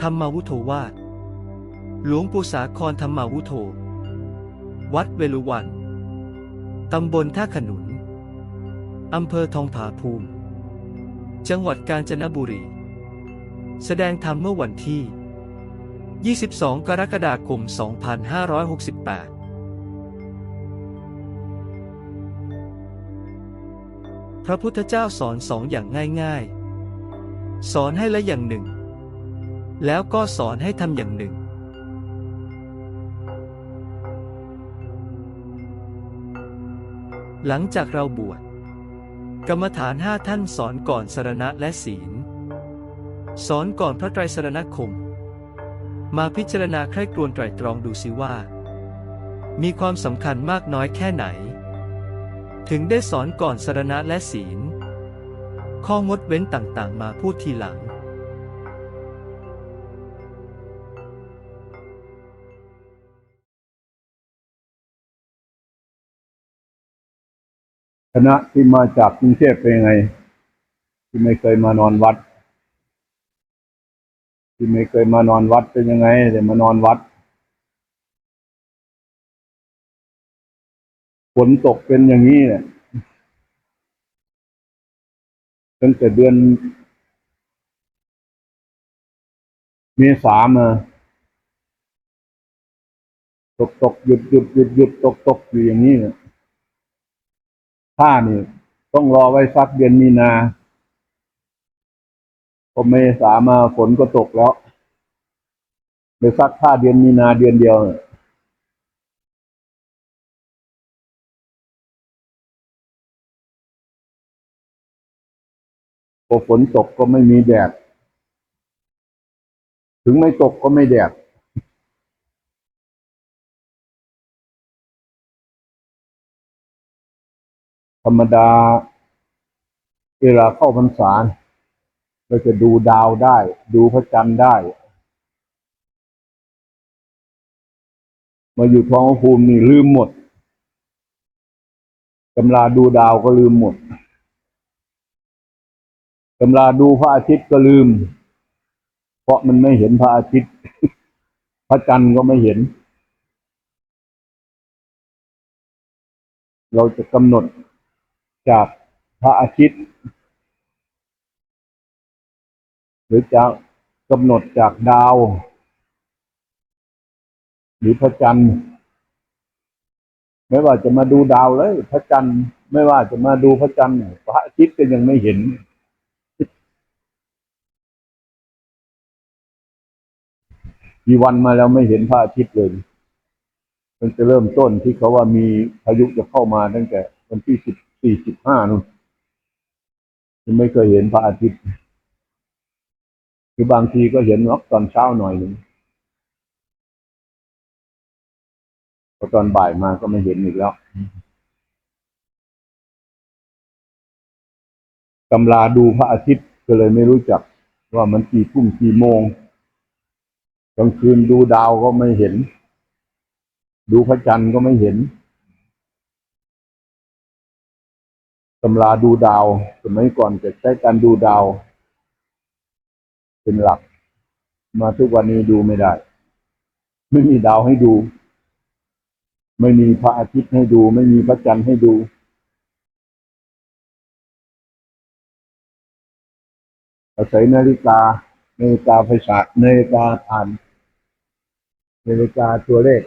ธรรมาวุโธวาดหลวงปู่สาครธรรมาวุโธ วัดเวลุวัน ตำบลท่าขนุน อำเภอทองผาภูมิ จังหวัดกาญจนบุรี แสดงธรรมเมื่อวันที่ 22 กรกฎาคม 2568พระพุทธเจ้าสอนสองอย่างง่าย ๆ สอนให้ละอย่างหนึ่ง แล้วก็สอนให้ทำอย่างหนึ่ง หลังจากเราบวชกรรมฐานห้าท่านสอนก่อนสรณะและศีล สอนก่อนพระไตรสรณคม มาพิจารณาใคร่ครวญไตรตรองดูสิว่า มีความสำคัญมากน้อยแค่ไหน ถึงได้สอนก่อนสรณะและศีล ข้องดเว้นต่างๆ มาพูดทีหลัง คณะที่มาจากกรุงเทพเป็นยังไง ที่ไม่เคยมานอนวัด ที่ไม่เคยมานอนวัดเป็นยังไงแต่มานอนวัดฝนตกเป็นอย่างนี้เนี่ยตั้งแต่เดือน เมษามาตกตกหยุดหยุดหยุดหยุดตกตกอยู่อย่างนี้เนี่ย ผ้านี่ต้องรอไว้สักเดือนมีนาพอเมษามาฝนก็ตกแล้วไปซักผ้าเดือนมีนาเดือนเดียวพอฝนตกก็ไม่มีแดด ถึงไม่ตกก็ไม่แดด ธรรมดา เวลาเข้าพรรษาเราจะดูดาวได้ ดูพระจันทร์ได้ มาอยู่ท้องภูมินี่ลืมหมดตำราดูดาวก็ลืมหมดตำราดูพระอาทิตย์ก็ลืม เพราะมันไม่เห็นพระอาทิตย์ พระจันทร์ก็ไม่เห็น เราจะกำหนด จากพระอาทิตย์ หรือจะกำหนดจากดาว หรือพระจันทร์ ไม่ว่าจะมาดูดาวเลย พระจันทร์ไม่ว่าจะมาดูพระจันทร์พระอาทิตย์ก็ยังไม่เห็นกี่วันมาแล้วไม่เห็นพระอาทิตย์เลย มันจะเริ่มต้นที่เขาว่ามีพายุจะเข้ามาตั้งแต่วันที่สิบ สี่สิบห้านู่นยังไม่เคยเห็นพระอาทิตย์ คือบางทีก็เห็นวักตอนเช้าหน่อยหนึ่งพอตอนบ่ายมาก็ไม่เห็นอีกแล้วตำราดูพระอาทิตย์ก็เลยไม่รู้จัก ว่ามันกี่ทุ่มกี่โมงกลางคืนดูดาวก็ไม่เห็น ดูพระจันทร์ก็ไม่เห็น ตำราดูดาว สมัยก่อนจะใช้การดูดาว เป็นหลัก มาทุกวันนี้ดูไม่ได้ ไม่มีดาวให้ดู ไม่มีพระอาทิตย์ให้ดู ไม่มีพระจันทร์ให้ดูอาศัยนาฬิกานาฬิกาไฟฉายนาฬิกาผ่านนาฬิกาตัวเลข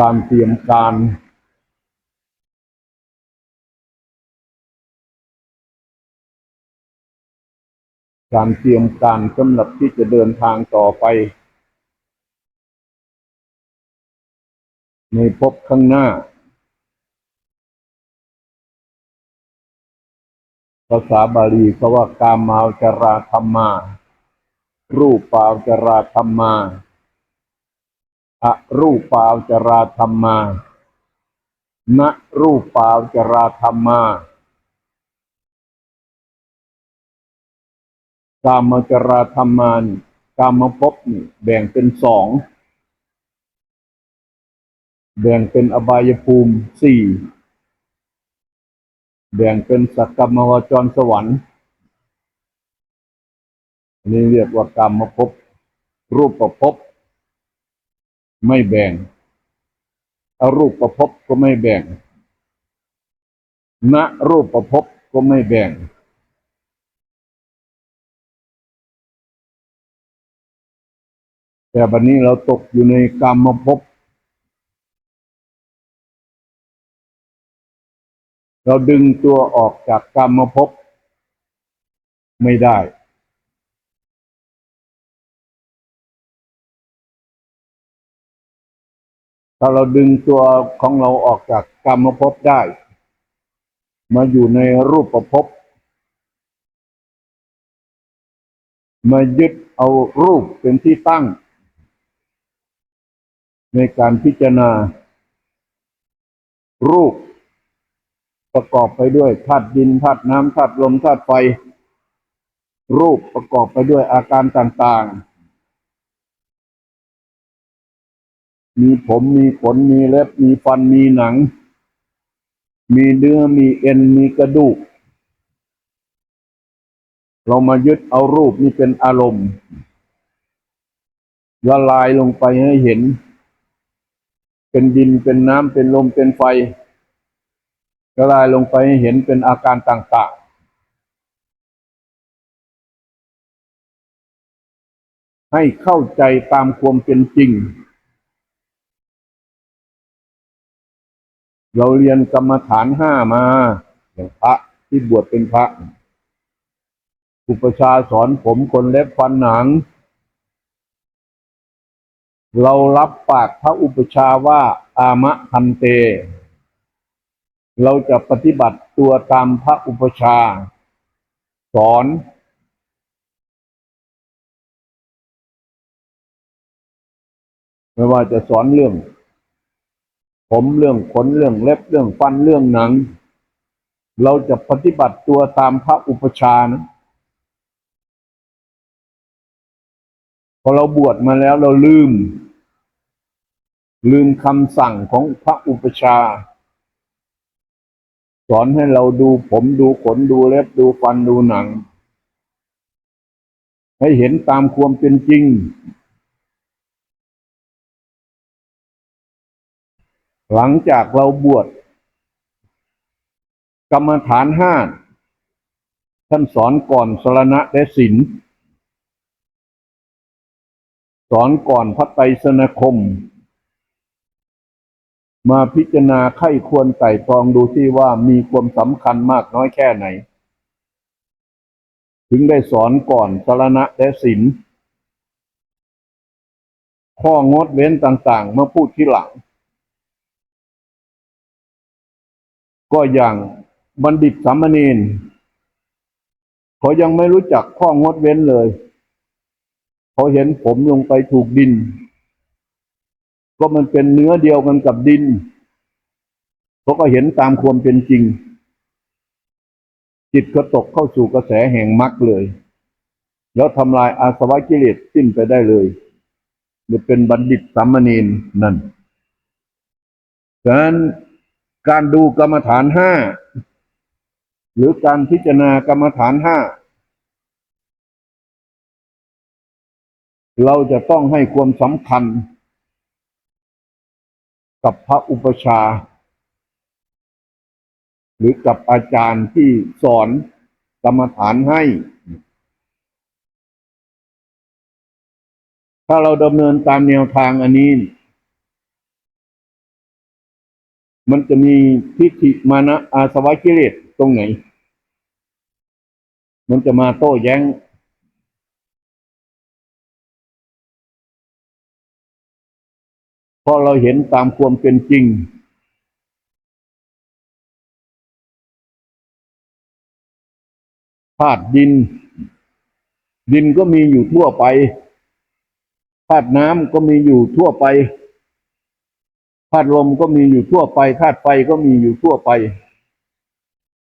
การเตรียมการการเตรียมการสำหรับที่จะเดินทางต่อไป ในภพข้างหน้า ภาษาบาลีเขาว่ากามาวจราธรรมา รูปาวจราธรรมา อรูปาวจราธรรมาณรูปาวจราธรรมากามจราธรรมานกามภพนี่แบ่งเป็นสอง แบ่งเป็นอบายภูมิสี่ แบ่งเป็นสักกรรมวจรสวรรค์นนี้เรียกว่ากรรมภพรูปภพ ไม่แบ่งอรูปประภพก็ไม่แบ่งณรูปประภพก็ไม่แบ่ง แต่บัดนี้เราตกอยู่ในกรรมภพเราดึงตัวออกจากกรรมภพไม่ได้ ถ้าเราดึงตัวของเราออกจากกรรมภพได้ มาอยู่ในรูปภพมายึดเอารูปเป็นที่ตั้ง ในการพิจารณา รูป ประกอบไปด้วยธาตุดินธาตุน้ำธาตุลมธาตุไฟ รูปประกอบไปด้วยอาการต่างๆ มีผมมีขนมีเล็บมีฟันมีหนัง มีเนื้อมีเอ็นมีกระดูก เรามายึดเอารูปนี้เป็นอารมณ์ละลายลงไปให้เห็น เป็นดินเป็นน้ำเป็นลมเป็นไฟละลายลงไปให้เห็นเป็นอาการต่าง ๆให้เข้าใจตามความเป็นจริง เราเรียนกรรมฐานห้ามา อย่างพระที่บวชเป็นพระอุปชาสอนผมคนเล็บฟันหนัง เรารับปากพระอุปชาว่าอามะพันเต เราจะปฏิบัติตัวตามพระอุปชา สอน ไม่ว่าจะสอนเรื่อง ผมเรื่องขนเรื่องเล็บเรื่องฟันเรื่องหนัง เราจะปฏิบัติตัวตามพระอุปชาย์นะพอเราบวชมาแล้วเราลืม ลืมคำสั่งของพระอุปชา สอนให้เราดูผมดูขนดูเล็บดูฟันดูหนัง ให้เห็นตามความเป็นจริง หลังจากเราบวชกรรมฐานห้าท่านสอนก่อนสรณะและศีลสอนก่อนพระไตรสนคม มาพิจารณาไข้ควรไต่ตรองดูที่ว่ามีความสำคัญมากน้อยแค่ไหน ถึงได้สอนก่อนสรณะและศีลข้องดเว้นต่างๆ มาพูดที่หลัง ก็อย่างบัณฑิตสามเณรเขายังไม่รู้จักข้องดเว้นเลย เขาเห็นผมลงไปถูกดิน ก็มันเป็นเนื้อเดียวกันกับดินเขาก็เห็นตามความเป็นจริง จิตก็ตกเข้าสู่กระแสแห่งมรรคเลย แล้วทำลายอาสวะกิเลสสิ้นไปได้เลยจะเป็นบัณฑิตสามเณรนั่นฉะนั้น การดูกรรมฐานห้าหรือการพิจารณากรรมฐานห้าเราจะต้องให้ความสำคัญ กับพระอุปชา หรือกับอาจารย์ที่สอนกรรมฐานให้ ถ้าเราดำเนินตามแนวทางอันนี้ มันจะมีทิฏฐิมานะอาสวะกิเลสตรงไหน มันจะมาโต้แย้งพราะเราเห็นตามความเป็นจริง ธาตุดิน ดินก็มีอยู่ทั่วไป ธาตุน้ำก็มีอยู่ทั่วไป ธาตุลมก็มีอยู่ทั่วไปธาตุไฟก็มีอยู่ทั่วไป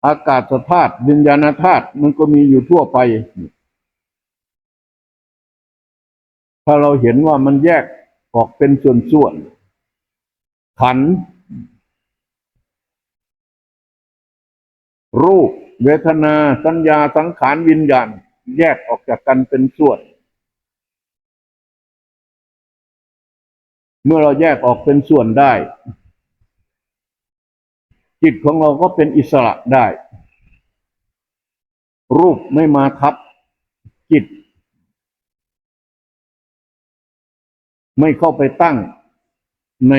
อากาศธาตุวิญญาณธาตุมันก็มีอยู่ทั่วไป ถ้าเราเห็นว่ามันแยกออกเป็นส่วนๆขัน รูป เวทนา สัญญาสังขารวิญญาณ แยกออกจากกันเป็นส่วน เมื่อเราแยกออกเป็นส่วนได้ จิตของเราก็เป็นอิสระได้ รูปไม่มาทับจิต ไม่เข้าไปตั้งใน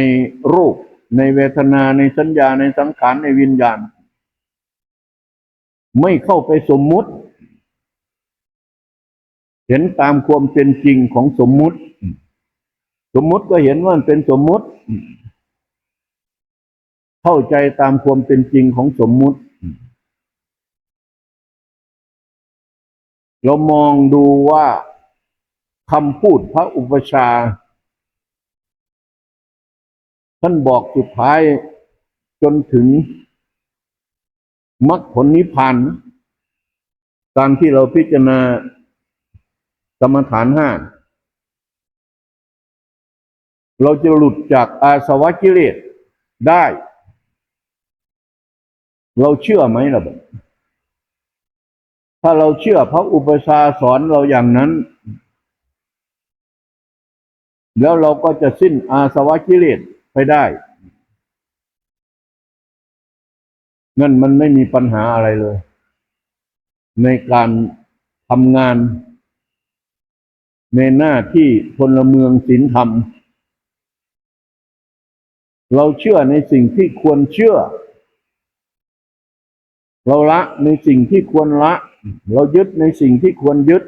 รูป ในเวทนาในสัญญาในสังขารในวิญญาณ ไม่เข้าไปสมมุติ เห็นตามความเป็นจริงของสมมุติ สมมติก็เห็นว่ามันเป็นสมมติ เข้าใจตามความเป็นจริงของสมมุติ เรามองดูว่าคำพูดพระอุปชา ท่านบอกสุดท้ายจนถึงมรรคผลนิพพานตามที่เราพิจารณากรรมฐานห้า เราจะหลุดจากอาสวะกิเลสได้ เราเชื่อไหมล่ะบัดถ้าเราเชื่อพระอุปชฌาย์สอนเราอย่างนั้น แล้วเราก็จะสิ้นอาสวะกิเลสไปได้นั่นมันไม่มีปัญหาอะไรเลย ในการทำงาน ในหน้าที่พลเมืองศีลธรรม เราเชื่อในสิ่งที่ควรเชื่อ เราละในสิ่งที่ควรละ เรายึดในสิ่งที่ควรยึด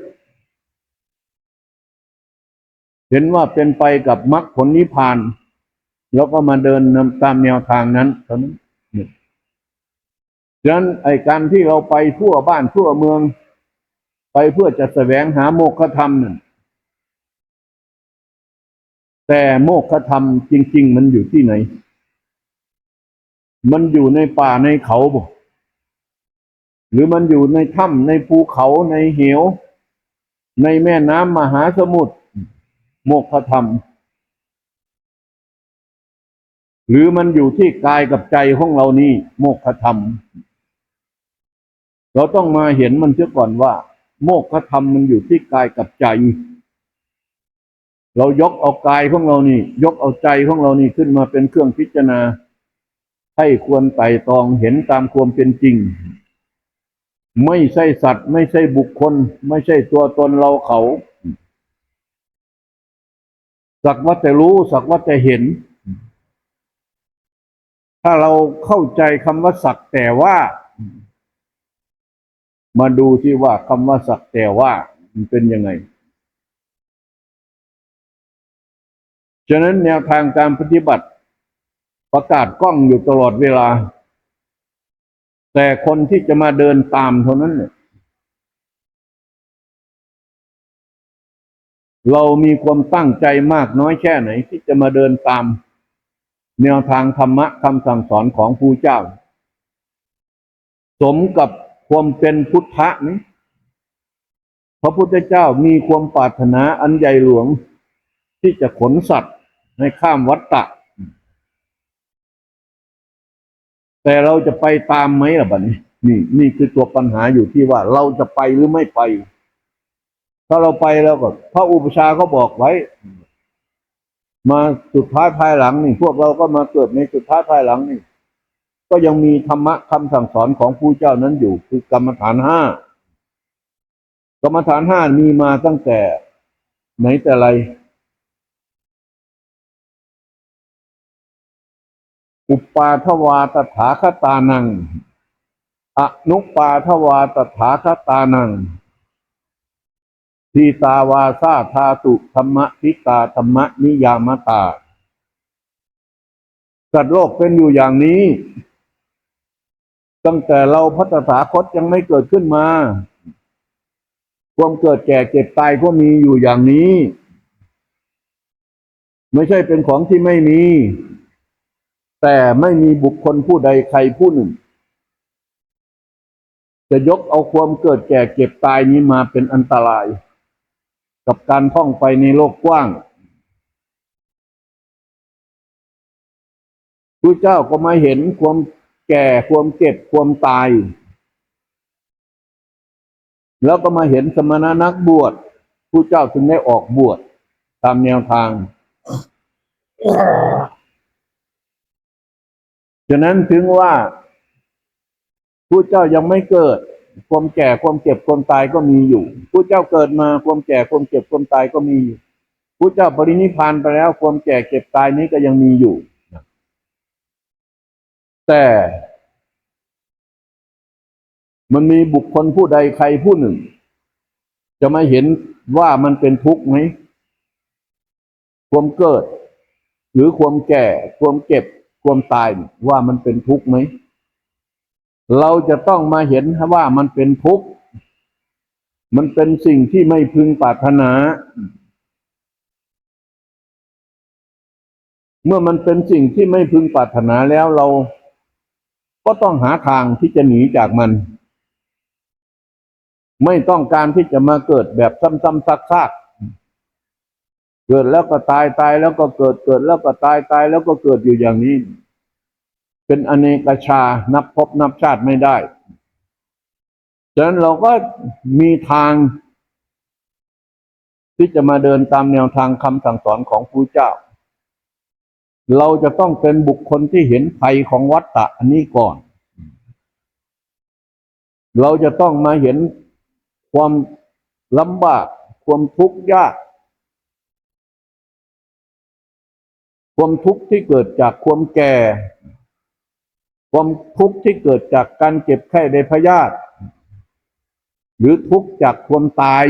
เห็นว่าเป็นไปกับมรรคผลนิพพาน แล้วก็มาเดินตามแนวทางนั้นเท่านั้นฉะนั้นไอ้การที่เราไปทั่วบ้านทั่วเมือง ไปเพื่อจะแสวงหาโมฆะธรรมนั่น แต่โมฆะธรรมจริง ๆ มันอยู่ที่ไหน มันอยู่ในป่าในเขาบ่หรือมันอยู่ในถ้ำในภูเขาในเหว ในแม่น้ำมหาสมุทรโมฆะธรรม หรือมันอยู่ที่กายกับใจของเรานี่โมฆะธรรม เราต้องมาเห็นมันเสียก่อนว่า โมฆะธรรมมันอยู่ที่กายกับใจ เรายกเอากายของเรานี่ ยกเอาใจของเรานี่ขึ้นมาเป็นเครื่องพิจารณา ให้ควรไต่ตองเห็นตามความเป็นจริง ไม่ใช่สัตว์ ไม่ใช่บุคคล ไม่ใช่ตัวตนเราเขา สักว่าจะรู้ สักว่าจะเห็น ถ้าเราเข้าใจคำว่าสักแต่ว่า มาดูที่ว่าคำว่าสักแต่ว่ามันเป็นยังไง ฉะนั้นแนวทางการปฏิบัติ ประกาศกล้องอยู่ตลอดเวลา แต่คนที่จะมาเดินตามเท่านั้นเนี่ยเรามีความตั้งใจมากน้อยแค่ไหน ที่จะมาเดินตาม แนวทางธรรมะคำสั่งสอนของผู้เจ้า สมกับความเป็นพุทธะนี้พระพุทธเจ้ามีความปรารถนาอันใหญ่หลวงที่จะขนสัตว์ ให้ข้ามวัฏฏะแต่เราจะไปตามไหมล่ะบัดนี้ นี่ นี่คือตัวปัญหาอยู่ที่ว่า เราจะไปหรือไม่ไป ถ้าเราไปแล้วก็พระอุปชาย์เขาบอกไว้ มาสุดท้ายภายหลังนี่ พวกเราก็มาเกิดในสุดท้ายภายหลังนี่ ก็ยังมีธรรมะคำสั่งสอนของผู้เจ้านั้นอยู่ คือกรรมฐานห้ากรรมฐานห้ามีมาตั้งแต่ไหนแต่ไร อุปาทวาตถาคตานัง อนุปาทวาตถาคตานัง ทีตาวาซาธาตุธรรมทิตาธรรมนิยามตาสัตว์โลกเป็นอยู่อย่างนี้ ตั้งแต่เราพัฒถาคตยังไม่เกิดขึ้นมา ความเกิดแก่เจ็บตายก็มีอยู่อย่างนี้ ไม่ใช่เป็นของที่ไม่มี แต่ไม่มีบุคคลผู้ใดใครผู้หนึ่ง จะยกเอาความเกิดแก่เจ็บตายนี้มาเป็นอันตราย กับการท่องไปในโลกกว้างพระเจ้าก็มาเห็นความแก่ความเจ็บความตาย แล้วก็มาเห็นสมณะนักบวชผู้เจ้าจึงได้ออกบวชตามแนวทาง ฉะนั้นถึงว่าผู้เจ้ายังไม่เกิด ความแก่ความเจ็บความตายก็มีอยู่ผู้เจ้าเกิดมาความแก่ความเจ็บความตายก็มีอยู่ผู้เจ้าปรินิพานไปแล้ว ความแก่เจ็บตายนี้ก็ยังมีอยู่แต่มันมีบุคคลผู้ใดใครผู้หนึ่ง จะมาเห็นว่ามันเป็นทุกข์ไหมความเกิด หรือความแก่ ความเจ็บ ความตายว่ามันเป็นทุกข์ไหม เราจะต้องมาเห็นว่ามันเป็นทุกข์ มันเป็นสิ่งที่ไม่พึงปรารถนา เมื่อมันเป็นสิ่งที่ไม่พึงปรารถนาแล้วเราก็ต้องหาทางที่จะหนีจากมัน ไม่ต้องการที่จะมาเกิดแบบซ้ำๆซักๆ เกิดแล้วก็ตายตายแล้วก็เกิดเกิดแล้วก็ตายตายแล้วก็เกิดอยู่อย่างนี้ เป็นอเนกชา นับพบนับชาติไม่ได้ฉะนั้นเราก็มีทาง ที่จะมาเดินตามแนวทางคำสั่งสอนของพระเจ้า เราจะต้องเป็นบุคคลที่เห็นภัยของวัฏฏะอันนี้ก่อน เราจะต้องมาเห็นความลำบาก ความทุกข์ยาก ความทุกข์ที่เกิดจากความแก่ ความทุกข์ที่เกิดจากการเจ็บไข้ได้พยาธิหรือทุกข์จากความตาย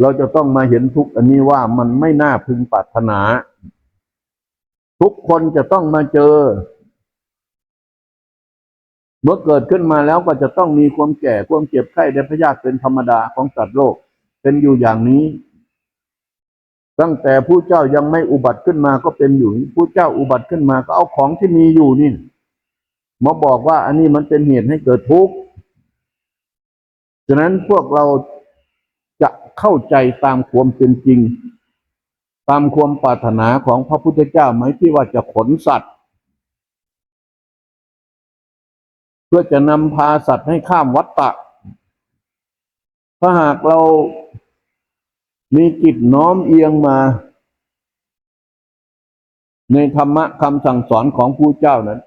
เราจะต้องมาเห็นทุกข์อันนี้ว่ามันไม่น่าพึงปรารถนา ทุกคนจะต้องมาเจอ เมื่อเกิดขึ้นมาแล้วก็จะต้องมีความแก่ ความเจ็บไข้ได้พยาธิเป็นธรรมดาของสัตว์โลก เป็นอยู่อย่างนี้ ตั้งแต่ผู้เจ้ายังไม่อุบัติขึ้นมาก็เป็นอยู่ผู้เจ้าอุบัติขึ้นมาก็เอาของที่มีอยู่นี่มาบอกว่าอันนี้มันเป็นเหตุให้เกิดทุกข์ฉะนั้นพวกเราจะเข้าใจตามความเป็นจริง ตามความปรารถนาของพระพุทธเจ้าไหมที่ว่าจะขนสัตว์ เพื่อจะนำพาสัตว์ให้ข้ามวัฏฏะถ้าหากเรา มีจิตน้อมเอียงมา ในธรรมะคำสั่งสอนของผู้เจ้านั้น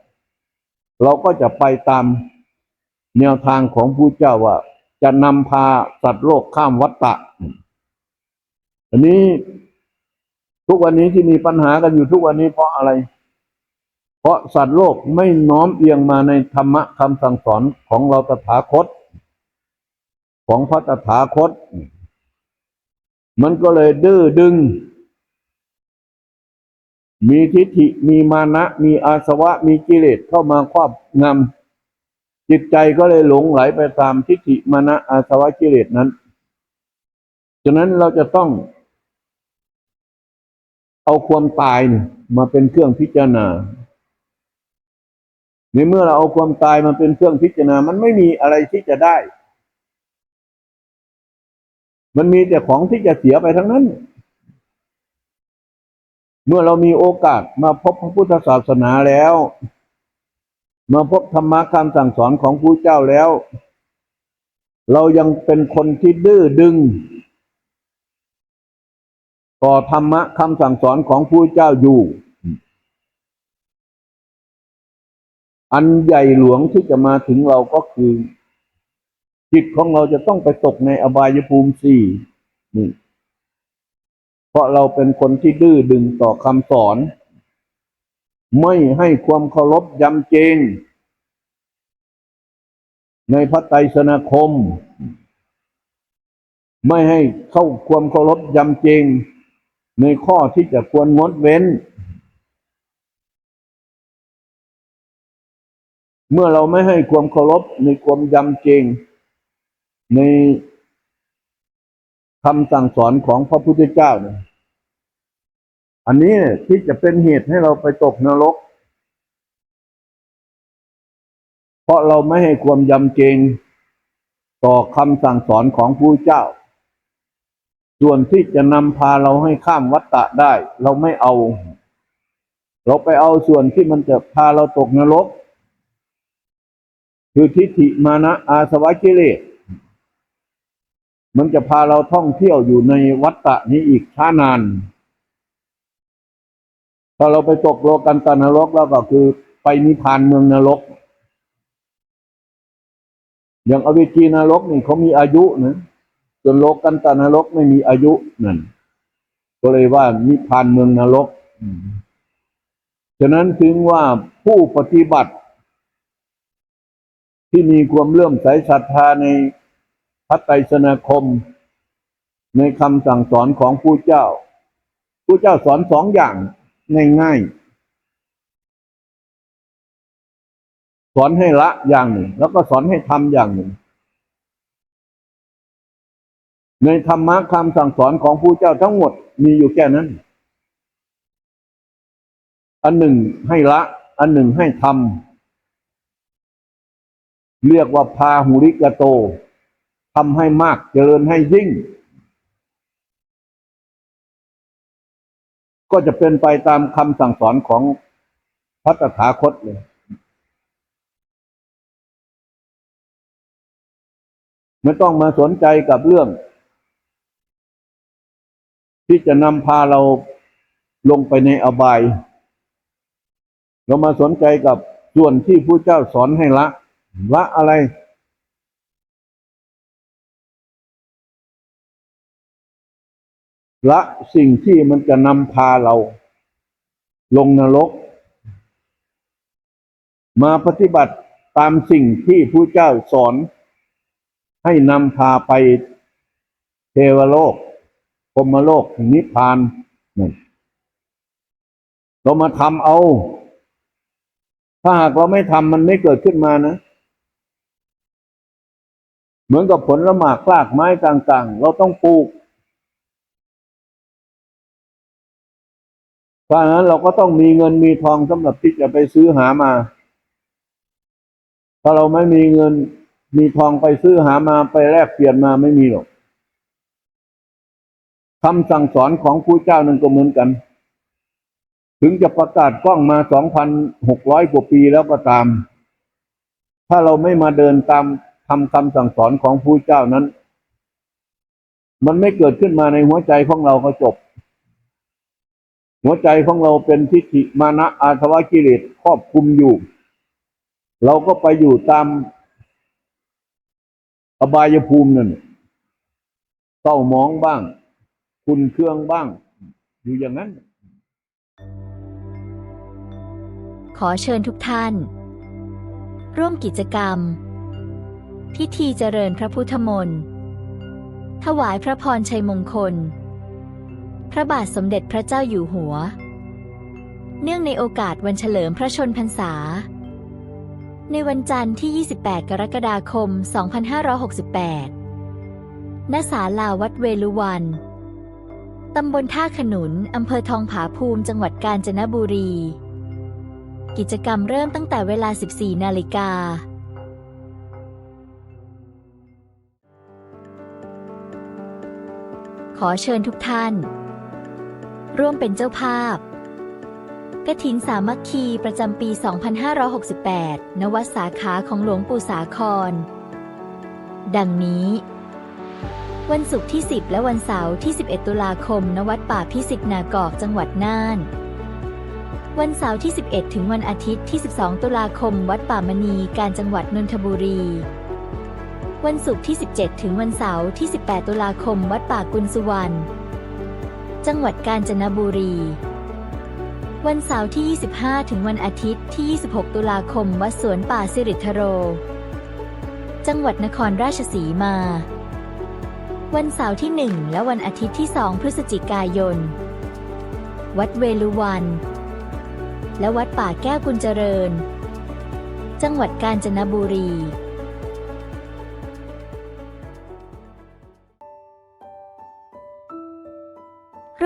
เราก็จะไปตามแนวทางของผู้เจ้าว่า จะนำพาสัตว์โลกข้ามวัฏฏะอันนี้ทุกวันนี้ที่มีปัญหากันอยู่ทุกวันนี้เพราะอะไร เพราะสัตว์โลกไม่น้อมเอียงมาในธรรมะคำสั่งสอนของเราตถาคต ของพระตถาคต มันก็เลยดื้อดึง มีทิฏฐิมีมานะ มีอาสวะ มีกิเลสเข้ามาครอบงำจิตใจก็เลยหลงไหลไปตามทิฏฐิมานะอาสวะกิเลสนั้นฉะนั้นเราจะต้อง เอาความตายมาเป็นเครื่องพิจารณาในเมื่อเราเอาความตายมาเป็นเครื่องพิจารณา มันไม่มีอะไรที่จะได้ มันมีแต่ของที่จะเสียไปทั้งนั้น เมื่อเรามีโอกาสมาพบพระพุทธศาสนาแล้ว มาพบธรรมะคำสั่งสอนของพระเจ้าแล้ว เรายังเป็นคนที่ดื้อดึง ต่อธรรมะคำสั่งสอนของพระเจ้าอยู่ อันใหญ่หลวงที่จะมาถึงเราก็คือ จิตของเราจะต้องไปตกในอบายภูมิสี่นี่เพราะเราเป็นคนที่ดื้อดึงต่อคำสอน ไม่ให้ความเคารพยำเกรงในพระไตรสนาคม ไม่ให้เข้าความเคารพยำเกรงในข้อที่จะควรงดเว้น เมื่อเราไม่ให้ความเคารพในความยำเกรง ในคำสั่งสอนของพระพุทธเจ้าเนี่ยอันนี้ที่จะเป็นเหตุให้เราไปตกนรก เพราะเราไม่ให้ความยำเกรงต่อคำสั่งสอนของผู้เจ้า ส่วนที่จะนำพาเราให้ข้ามวัฏฏะได้ เราไม่เอา เราไปเอาส่วนที่มันจะพาเราตกนรก คือทิฏฐิมานะอาสวะกิเลส มันจะพาเราท่องเที่ยวอยู่ในวัฏฏะนี้อีกช้านานถ้าเราไปตกโลกันตนรกแล้วก็คือไปนิพพานเมืองนรก อย่างอเวจีนรกนี่เขามีอายุนะส่วนโลกันตนรกไม่มีอายุนั่น ก็เลยว่านิพพานเมืองนรก ฉะนั้นถึงว่าผู้ปฏิบัติ ที่มีความเลื่อมใสศรัทธาใน พระไตรสนาคม ในคำสั่งสอนของผู้เจ้า ผู้เจ้าสอนสองอย่างง่ายๆ สอนให้ละอย่างหนึ่ง แล้วก็สอนให้ทำอย่างหนึ่ง ในธรรมะคำสั่งสอนของผู้เจ้าทั้งหมดมีอยู่แค่นั้น อันหนึ่งให้ละ อันหนึ่งให้ทำเรียกว่าพาหุริกโต ทำให้มากเจริญให้ยิ่ง ก็จะเป็นไปตามคำสั่งสอนของพระตถาคตเลยไม่ต้องมาสนใจกับเรื่อง ที่จะนำพาเราลงไปในอบาย เรามาสนใจกับส่วนที่ผู้เจ้าสอนให้ละ ละอะไร ละสิ่งที่มันจะนำพาเรา ลงนรก มาปฏิบัติตามสิ่งที่ผู้เจ้าสอน ให้นำพาไปเทวโลกพรมโลกนิพพานนั่เรามาทำเอา ถ้าหากเราไม่ทำมันไม่เกิดขึ้นมานะ เหมือนกับผลละหมากรากไม้ต่าง ๆ เราต้องปลูก เพราะฉะนั้นเราก็ต้องมีเงินมีทองสำหรับที่จะไปซื้อหามา ถ้าเราไม่มีเงินมีทองไปซื้อหามาไปแลกเปลี่ยนมาไม่มีหรอกคำสั่งสอนของผู้เจ้านั้นก็เหมือนกัน ถึงจะประกาศกล้องมาสองพันหกร้อยกว่าปีแล้วก็ตาม ถ้าเราไม่มาเดินตามทำคำสั่งสอนของผู้เจ้านั้น มันไม่เกิดขึ้นมาในหัวใจของเราก็จบ หัวใจของเราเป็นทิฏฐิมานะอาสวะกิเลสครอบคุมอยู่ เราก็ไปอยู่ตามอบายภูมินั่นเศร้ามองบ้าง คุณเครื่องบ้าง อยู่อย่างนั้น ขอเชิญทุกท่าน ร่วมกิจกรรม พิธีเจริญพระพุทธมนต์ ถวายพระพรชัยมงคล พระบาทสมเด็จพระเจ้าอยู่หัว เนื่องในโอกาสวันเฉลิมพระชนพรรษา ในวันจันทร์ที่ 28 กรกฎาคม 2568 ณ ศาลาวัดเวลุวัน ตำบลท่าขนุน อำเภอทองผาภูมิ จังหวัดกาญจนบุรี กิจกรรมเริ่มตั้งแต่เวลา 14 นาฬิกาขอเชิญทุกท่าน ร่วมเป็นเจ้าภาพกฐินสามัคคีประจำปี 2568 ณ วัดสาขาของหลวงปู่สาคร ดังนี้ วันศุกร์ที่ 10 และวันเสาร์ที่ 11 ตุลาคม ณ วัดป่าพิสิทธนากอกจังหวัดน่าน วันเสาร์ที่ 11 ถึงวันอาทิตย์ที่ 12 ตุลาคม วัดป่ามณีการจังหวัดนนทบุรีวันศุกร์ที่ 17 ถึงวันเสาร์ที่ 18 ตุลาคม วัดป่ากุลสุวรรณ จังหวัดกาญจนบุรี วันเสาร์ที่ 25 ถึงวันอาทิตย์ที่ 26 ตุลาคม วัดสวนป่าสิริทโร จังหวัดนครราชสีมา วันเสาร์ที่ 1 และวันอาทิตย์ที่ 2 พฤศจิกายน วัดเวลุวัน และวัดป่าแก้วกุญเจริญ จังหวัดกาญจนบุรี